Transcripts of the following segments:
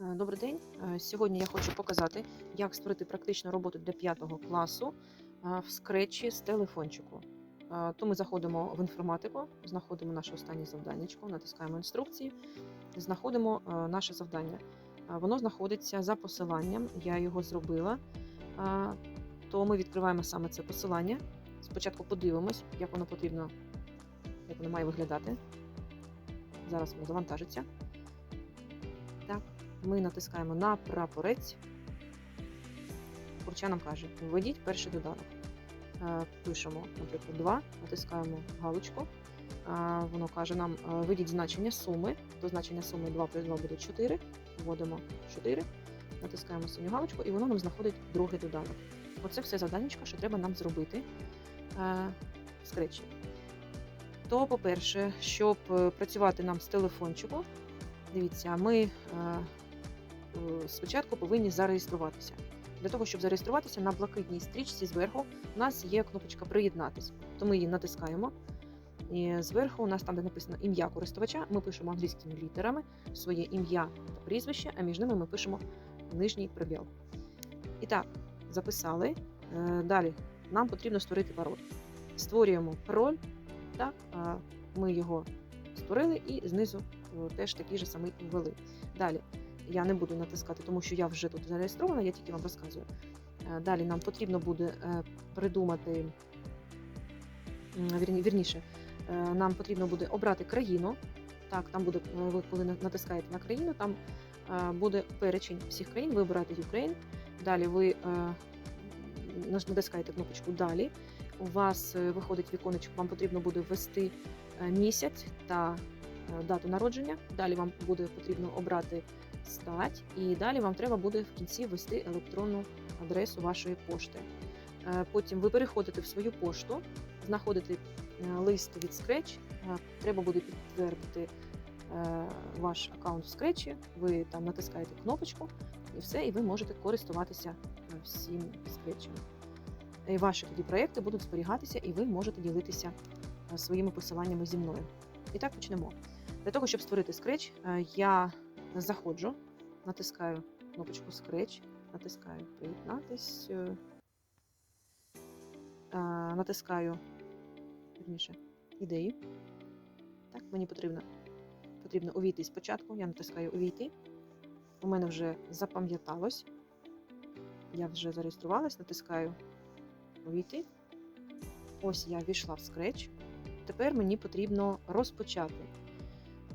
Е, Добрий день. Е, Сьогодні я хочу показати, як створити практичну роботу для 5 класу е, в скретчі з телефончику. То ми заходимо в інформатику, знаходимо наше останнє завданнячко, натискаємо інструкції, знаходимо наше завдання. Воно знаходиться за посиланням, я його зробила. То ми відкриваємо саме це посилання. Спочатку подивимось, як воно потрібно, як воно має виглядати. Зараз воно завантажиться. Ми натискаємо на прапорець. Курча нам каже, введіть перший додаток. Е, Пишемо, наприклад, 2, натискаємо галочку. Е, Воно каже нам, е, введіть значення суми. То значення суми 2 плюс 2 буде 4. Вводимо 4, натискаємо синю галочку, і воно нам знаходить другий додаток. Оце все завданнячко, що треба нам зробити в скретчі. То, по-перше, щоб працювати нам з телефончику, дивіться, ми спочатку повинні зареєструватися. Для того, щоб зареєструватися на блакитній стрічці зверху, у нас є кнопочка Приєднатись. То ми її натискаємо. І зверху у нас там, де написано ім'я користувача, ми пишемо англійськими літерами своє ім'я та прізвище, а між ними ми пишемо нижній пробіл. І так, записали. Е, Далі нам потрібно створити пароль. Створюємо пароль. Так, е, ми його створили і знизу е, теж такий же самий ввели. Далі я не буду натискати, тому що я вже тут зареєстрована, я тільки вам розказую. Е, Далі нам потрібно буде е, придумати, вірніше, е, нам потрібно буде обрати країну. Так, там буде, ви коли натискаєте на країну, там буде перечень всіх країн, ви обираєте Ukraine. Далі ви натискаєте кнопочку Далі. У вас виходить віконечко, вам потрібно буде ввести місяць та дату народження. Далі вам буде потрібно обрати стать, і далі вам треба буде в кінці ввести електронну адресу вашої пошти. Е, Потім ви переходите в свою пошту, знаходите е, лист від Scratch, е, треба буде підтвердити ваш аккаунт в Scratch, ви там натискаєте кнопочку і все, і ви можете користуватися всім Scratch. І ваші тоді проекти будуть зберігатися, і ви можете ділитися своїми посиланнями зі мною. І так почнемо. Для того, щоб створити Scratch, я заходжу, натискаю кнопочку Scratch, натискаю Приєднатись, е, е, натискаю вірніше, ідеї. Так, мені потрібно, потрібно увійти спочатку. Я натискаю Увійти. У мене вже запам'яталось. Я вже зареєструвалась, натискаю Увійти. Ось я війшла в Scratch. Тепер мені потрібно розпочати.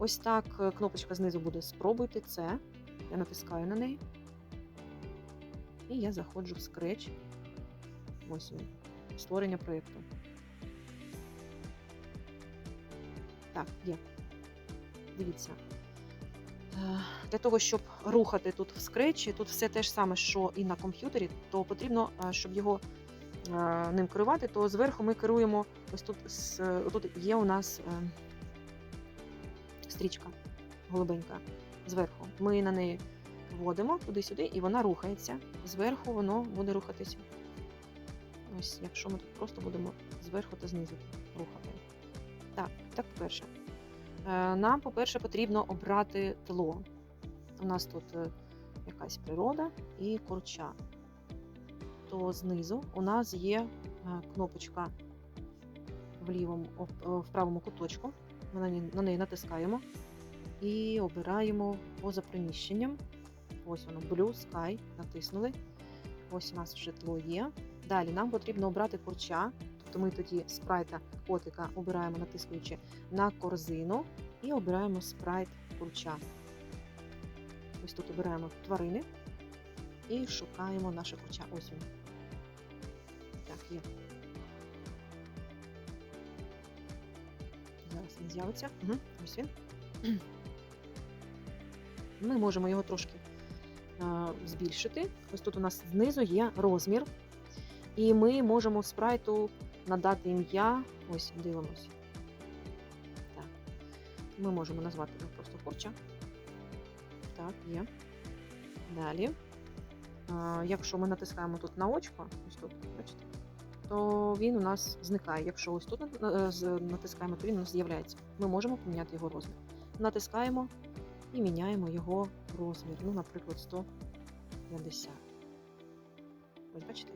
Ось так е, кнопочка знизу буде Спробуйте це. Я натискаю на неї. І я заходжу в Scratch. Ось він. Створення проєкту. Так, є. Дивіться. Е, Для того, щоб рухати тут в скретчі, тут все те ж саме, що і на комп'ютері, то потрібно, е, щоб його ним керувати, то зверху ми керуємо. Ось тут, тут є у нас стрічка голубенька зверху. Ми на неї вводимо туди-сюди, і вона рухається. Зверху воно буде рухатися. Ось, якщо ми тут просто будемо зверху та знизу рухати. Так, так, по-перше. Е, Нам, по-перше, потрібно обрати тло. У нас тут е, якась природа і курча. То знизу у нас є е, кнопочка в лівому, в правому куточку. Ми на неї, на неї натискаємо і обираємо поза приміщенням. Ось воно Blue Sky, натиснули. Ось у нас вже тло є. Далі нам потрібно обрати курча. Тобто ми тоді спрайта котика обираємо, натискуючи на корзину, і обираємо спрайт курча. Ось тут обираємо тварини і шукаємо наше курча. Ось він. Так, є. Зараз він з'явиться. Угу, ось він. Ми можемо його трошки збільшити. Ось тут у нас знизу є розмір. І ми можемо спрайту надати ім'я. Ось, дивимось. Так. Ми можемо назвати його просто курча. Так, є. Далі. Якщо ми натискаємо тут на очко, ось тут, бачите, то він у нас зникає. Якщо ось тут е, натискаємо, то він у нас з'являється. Ми можемо поміняти його розмір. Натискаємо і міняємо його розмір, ну, наприклад, 150. Ось бачите?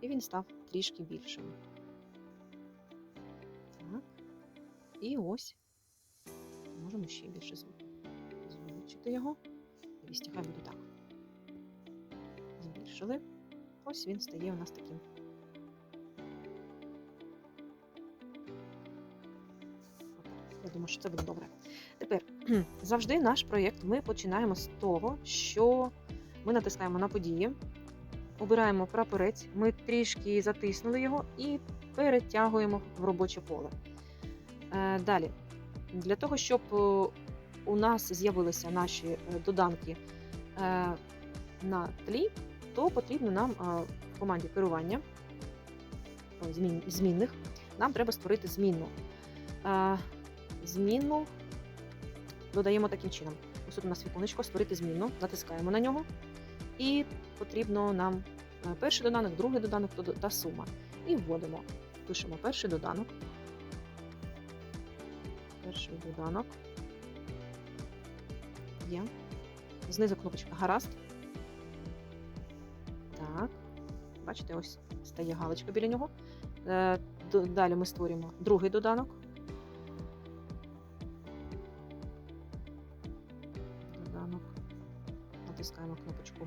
І він став трішки більшим. Так. І ось можемо ще більше зв- звеличити його. 200, хай буде так. Збільшили. Ось він стає у нас таким. Думаю, що це буде добре. Тепер завжди наш проєкт ми починаємо з того, що ми натискаємо на події, обираємо прапорець, ми трішки затиснули його і перетягуємо в робоче поле. Е, Далі, для того, щоб е, у нас з'явилися наші е, доданки на тлі, то потрібно нам в команді керування змінних, нам треба створити змінну. Змінну додаємо таким чином. Ось тут у нас віконечко, створити змінну, натискаємо на нього, і потрібно нам е, перший доданок, другий доданок та сума. І вводимо. Пишемо перший доданок. Перший доданок. Є. Знизу кнопочка гаразд. Так. Бачите, ось стає галочка біля нього. Е, Далі ми створюємо другий. Доданок.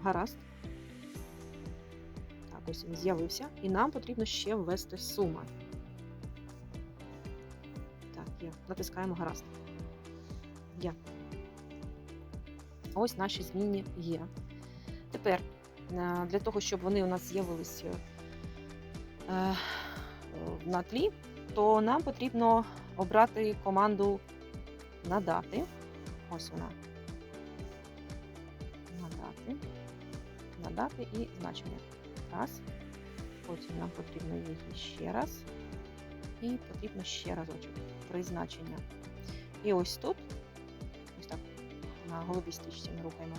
Гаразд. Так, ось він з'явився. І нам потрібно ще ввести сума. Так, є. Натискаємо гаразд. Є. Ось наші змінні є. Тепер е, для того, щоб вони у нас з'явилися е, на тлі, то нам потрібно обрати команду надати. Ось вона. Надати і значення. Раз. Потім нам потрібно її ще раз. І потрібно ще разочок. Призначення. І ось тут, ось так, на голубій стрічці ми рухаємо.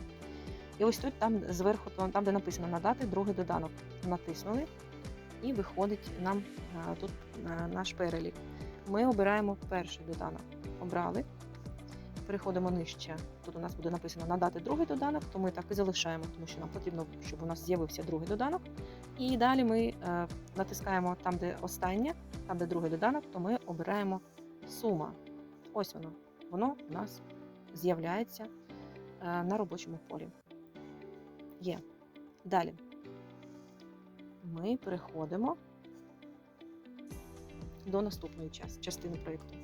І ось тут, там зверху, там, де написано надати, другий доданок. Натиснули, і виходить нам тут наш перелік. Ми обираємо перший доданок. Обрали. Переходимо нижче. Тут у нас буде написано надати другий доданок, то ми так і залишаємо, тому що нам потрібно, щоб у нас з'явився другий доданок. І далі ми е, натискаємо там, де останнє, там, де другий доданок, то ми обираємо сума. Ось воно. Воно у нас з'являється е, на робочому полі. Є. Далі ми переходимо до наступної частини проєкту.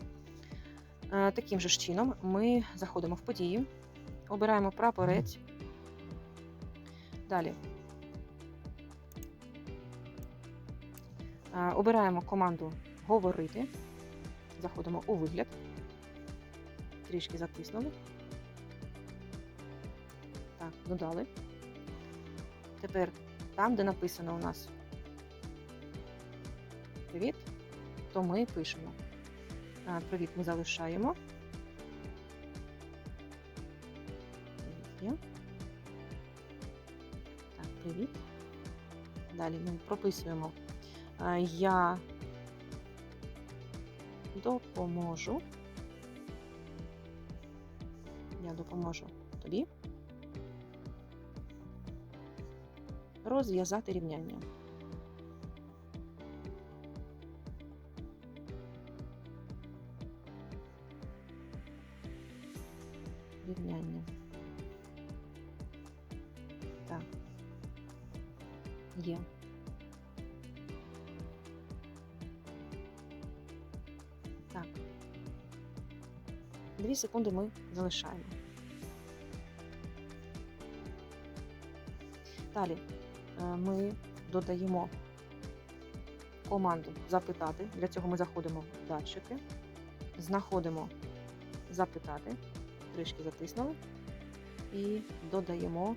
Е, Таким же ж чином ми заходимо в події, обираємо прапорець. Далі е, обираємо команду Говорити. Заходимо у вигляд. Трішки затиснули. Так, додали. Тепер там, де написано у нас Привіт, то ми пишемо. А, Привіт ми залишаємо. Так, привіт. Далі ми прописуємо. Я допоможу. Я допоможу тобі розв'язати. Рівняння. Так. Є. Так. Дві секунди ми залишаємо. Далі е, ми додаємо команду запитати. Для цього ми заходимо в датчики, знаходимо запитати, трішки затиснули і додаємо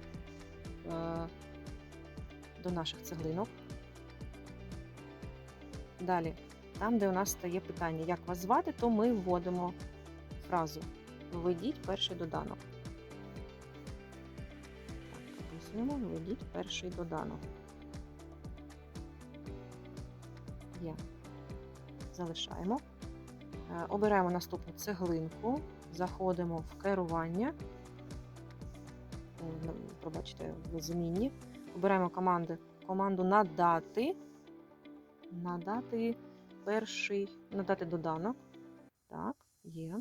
до наших цеглинок. Далі, там, де у нас стає питання, як вас звати, то ми вводимо фразу Введіть перший доданок. Так, введіть перший доданок. Є. Залишаємо. Е, Обираємо наступну цеглинку, заходимо в керування. Пробачте, в змінні. Обираємо команди, команду надати. Надати перший, надати доданок. Так, є.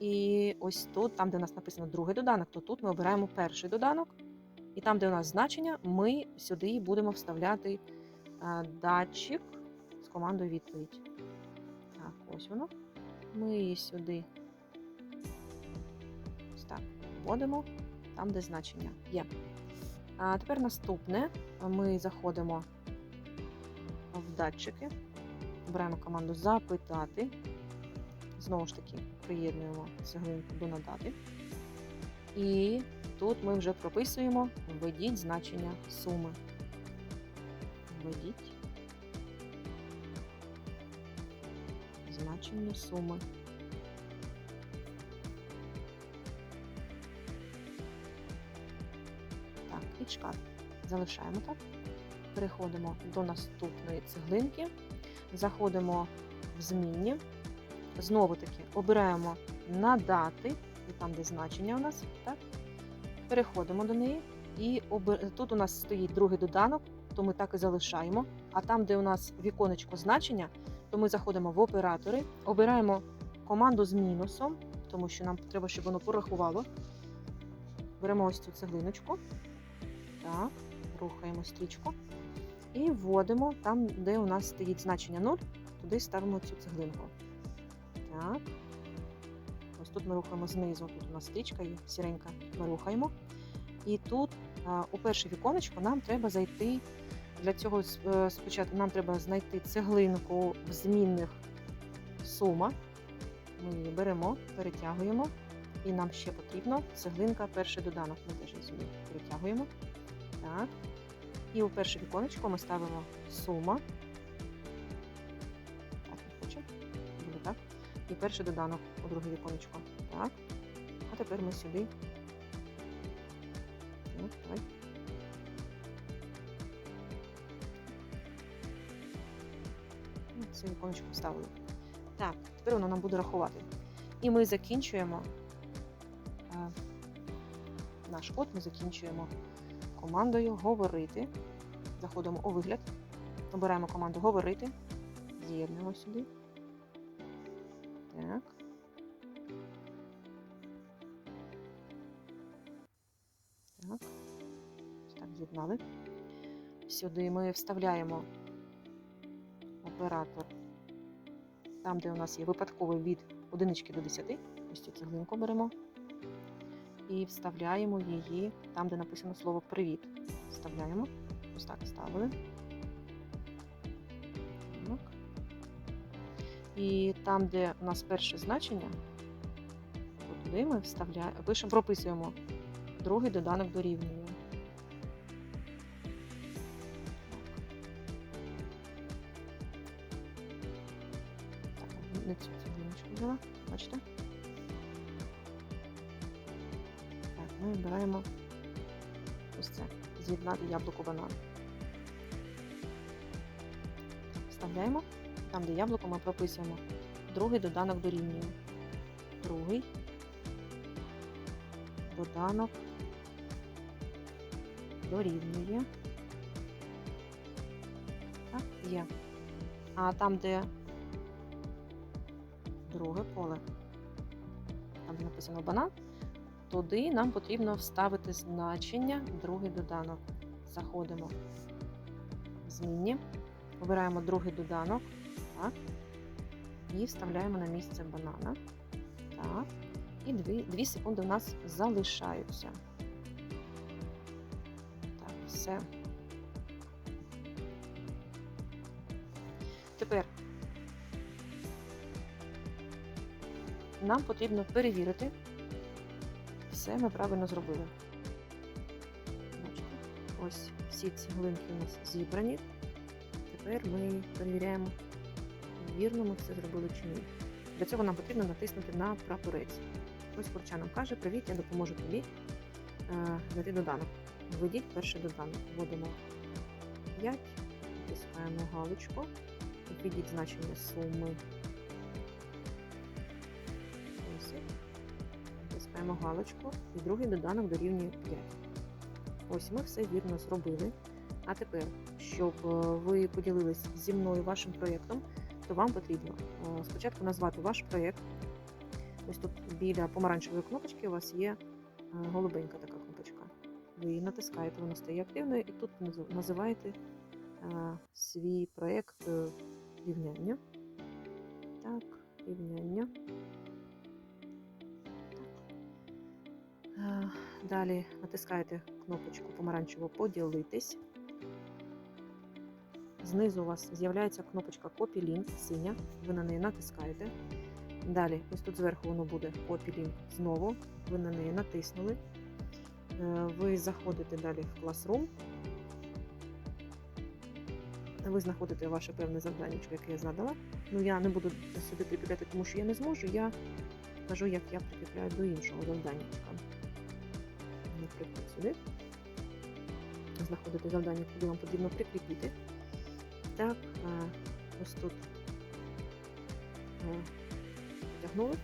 І ось тут, там, де у нас написано другий доданок, то тут ми обираємо перший доданок. І там, де у нас значення, ми сюди будемо вставляти е, датчик з командою відповідь. Так, ось воно. Ми її сюди ось так вводимо, там, де значення є. А тепер наступне. Ми заходимо в датчики, обираємо команду запитати. Знову ж таки, приєднуємо цеглинку до надати. І тут ми вже прописуємо введіть значення суми. Введіть значення суми. Так. Залишаємо так. Переходимо до наступної цеглинки, заходимо в змінні. Знову таки обираємо надати, і там, де значення у нас, так? Переходимо до неї. І обер- тут у нас стоїть другий доданок, то ми так і залишаємо. А там, де у нас віконечко значення, то ми заходимо в оператори, обираємо команду з мінусом, тому що нам треба, щоб воно порахувало. Беремо ось цю цеглиночку. Так, рухаємо стрічку. І вводимо там, де у нас стоїть значення 0, туди ставимо цю цеглинку. Так. Ось тут ми рухаємо знизу, тут у нас стрічка є сіренька, ми рухаємо. І тут у перше віконечко нам треба зайти. Для цього е, спочатку нам треба знайти цеглинку в змінних сума. Ми її беремо, перетягуємо. І нам ще потрібно цеглинка перший доданок. Ми теж її перетягуємо. Так. І у перше віконечко ми ставимо сума. Так, не хоче. Буде так. І перший доданок у друге віконечко. Так. А тепер ми сюди. Ну, давай. Це віконечко вставили. Так, тепер воно нам буде рахувати. І ми закінчуємо е, наш код, ми закінчуємо командою говорити. Заходимо у вигляд, обираємо команду говорити, з'єднуємо сюди. Так. Так. Так, з'єднали. Сюди ми вставляємо оператор там, де у нас є випадковий від одинички до 10. Ось цю цеглинку беремо і вставляємо її там, де написано слово Привіт. Вставляємо. Ось так вставили. Так. І там, де у нас перше значення, туди ми вставляємо, пишемо, прописуємо другий доданок дорівнює. Не цю взяла, бачите? Ми вибираємо ось це. З'єднати яблуко банан. Вставляємо. Там, де яблуко, ми прописуємо другий доданок дорівнює. Другий доданок дорівнює. Так, є. А там, де друге поле, там де написано банан, туди нам потрібно вставити значення другий доданок. Заходимо в змінні, обираємо другий доданок, так, і вставляємо на місце банана. Так. І 2, 2 секунди у нас залишаються. Так, все. Тепер нам потрібно перевірити, все ми правильно зробили. Ось всі цеглинки у нас зібрані. Тепер ми перевіряємо, вірно ми це зробили чи ні. Для цього нам потрібно натиснути на прапорець. Ось курча нам каже, привіт, я допоможу тобі е, знайти доданок. Введіть перший доданок. Вводимо 5, натискаємо галочку, введіть значення суми натискаємо галочку і другий доданок дорівнює 5. Ось ми все вірно зробили. А тепер, щоб е, ви поділились зі мною вашим проєктом, то вам потрібно е, спочатку назвати ваш проєкт. Ось тут біля помаранчевої кнопочки у вас є е, голубенька така кнопочка. Ви її натискаєте, вона стає активною, і тут називаєте свій проєкт рівняння. Так, рівняння. Далі натискаєте кнопочку помаранчево поділитись. Знизу у вас з'являється кнопочка Copy Link синя. Ви на неї натискаєте. Далі, ось тут зверху воно буде Copy Link знову. Ви на неї натиснули. Е, Ви заходите далі в Classroom. Ви знаходите ваше певне завдання, яке я задала. Ну, я не буду сюди прикріпляти, тому що я не зможу. Я кажу, як я прикріпляю до іншого завдання. Наприклад, сюди. Знаходите завдання, куди вам потрібно прикріпити. Так, е, ось тут потягнули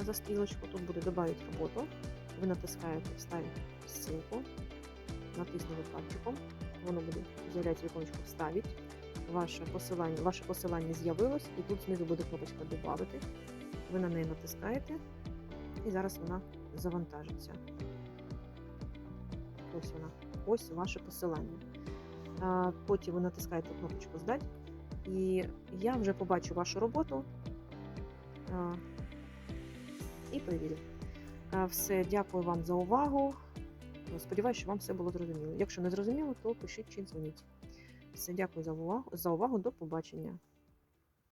е, за стрілочку. Тут буде «Добавить роботу. Ви натискаєте «Вставить ссылку», натиснули пальчиком, воно буде з'являється віконечко «Вставить». Ваше посилання, ваше посилання з'явилось, і тут знизу буде кнопочка «Добавити». Ви на неї натискаєте, і зараз вона завантажиться. Ось вона. Ось ваше посилання. Потім ви натискаєте кнопочку Здать, і я вже побачу вашу роботу і перевірю. Все, дякую вам за увагу. Сподіваюся, що вам все було зрозуміло. Якщо не зрозуміло, то пишіть чи дзвоніть. Все, дякую за увагу. За увагу. До побачення.